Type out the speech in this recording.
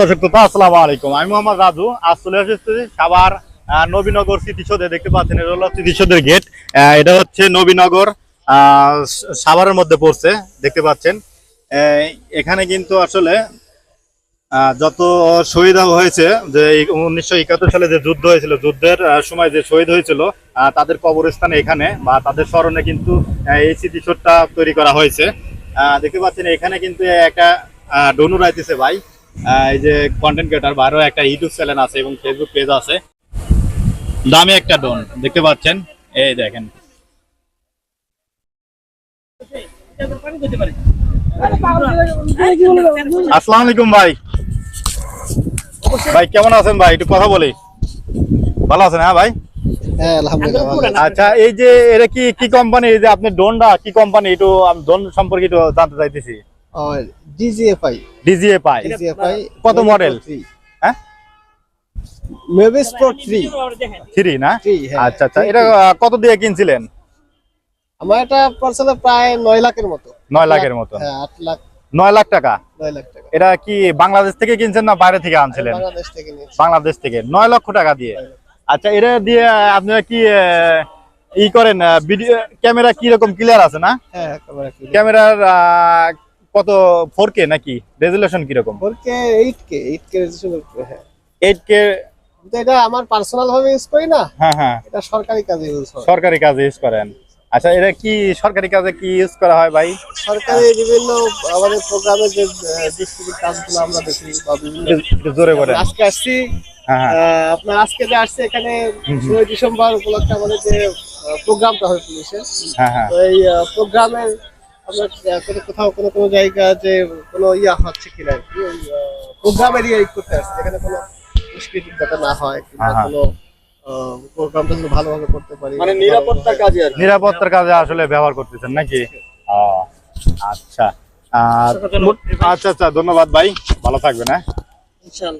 দর্শক সাভারের মধ্যে পড়ছে, দেখতে পাচ্ছেন। এখানে কিন্তু আসলে যত শহীদ হয়েছে, যে উনিশশো একাত্তর সালে যে যুদ্ধ হয়েছিল, যুদ্ধের সময় যে শহীদ হয়েছিল তাদের কবরস্থান এখানে, বা তাদের স্মরণে কিন্তু এই স্মৃতিসৌধটা তৈরি করা হয়েছে। দেখতে পাচ্ছেন, এখানে কিন্তু একটা ডনু রাইতেছে ভাই। এই যে কন্টেন্ট ক্রিয়েটার বারো একটা ইউটিউব চ্যানেল আছে এবং ফেসবুক পেজ আছে। দামি একটা ডোন দেখতে পাচ্ছেন? এই দেখেন। আসসালামু আলাইকুম ভাই। ভাই কেমন আছেন ভাই? একটু কথা বলি। ভালো আছেন হ্যাঁ ভাই? হ্যাঁ। আচ্ছা এই যে এটা কি কি কোম্পানি এই যে আপনি ডোনটা কি কোম্পানি একটু আমি ডোন সম্পর্কে একটু জানতে চাইতেছি। ও ডিজিএফআই ডিজিএফআই কত model? হ্যাঁ? মেভিস প্রো 3 থ্রি না? 3 হ্যাঁ আচ্ছা আচ্ছা। এটা কত দিয়ে কিনছিলেন? আমার এটা পড়ছিল প্রায় 9 লাখের মতো। নয় লাখের মতো। হ্যাঁ 8 লাখ। নয় লাখ টাকা? 9 লাখ টাকা। এটা কি বাংলাদেশ থেকে কিনছেন না বাইরে থেকে আনছিলেন? বাংলাদেশ থেকে নিয়েছি। বাংলাদেশ থেকে। নয় লক্ষ টাকা দিয়ে। আচ্ছা এটা দিয়ে আপনারা কি আহ, ই করেন ভিডিও ক্যামেরা কি রকম ক্লিয়ার আছে না? হ্যাঁ clear। ক্যামেরার কত ফোর কে নাকি? রেজুলেশন কীরকম? 4K 8K 8K রেজোলিউশন হ্যাঁ। এইট কে এটা আমার পার্সোনাল ভাবে ইউজ করি না। হ্যাঁ হ্যাঁ। এটা সরকারি কাজে ইউজ হয়। সরকারি কাজে ইউজ করেন। আচ্ছা এটা কি সরকারি কাজে কি ইউজ করা হয় ভাই? সরকারি বিভিন্ন আমাদের প্রোগ্রামে যে ডিস্ট্রিক্ট কাজগুলো আমরা দেখি জোরে বলেন। আজকে আসছি। হ্যাঁ হ্যাঁ। আপনার আজকে যে আসছে এখানে ষোলোই ডিসেম্বর উপলক্ষে আমাদের যে প্রোগ্রামটা হয় পুলিশের তো এই প্রোগ্রামের আপনার কোনো কোথাও কোনো কোনো জায়গা যে কোনো ইয়া হচ্ছে কিনা প্রোগ্রামের ইয়ে করতে আসছে যেখানে কোনো দুষ্কৃতি যাতে না হয় কিংবা। কোনো প্রোগ্রামটা যেন ভালোভাবে করতে পারি মানে নিরাপত্তার কাজে আর নিরাপত্তার কাজে আসলে ব্যবহার করতেছেন নাকি? আচ্ছা। আচ্ছা আচ্ছা ধন্যবাদ ভাই ভালো থাকবেন হ্যাঁ। ইনশাআল্লাহ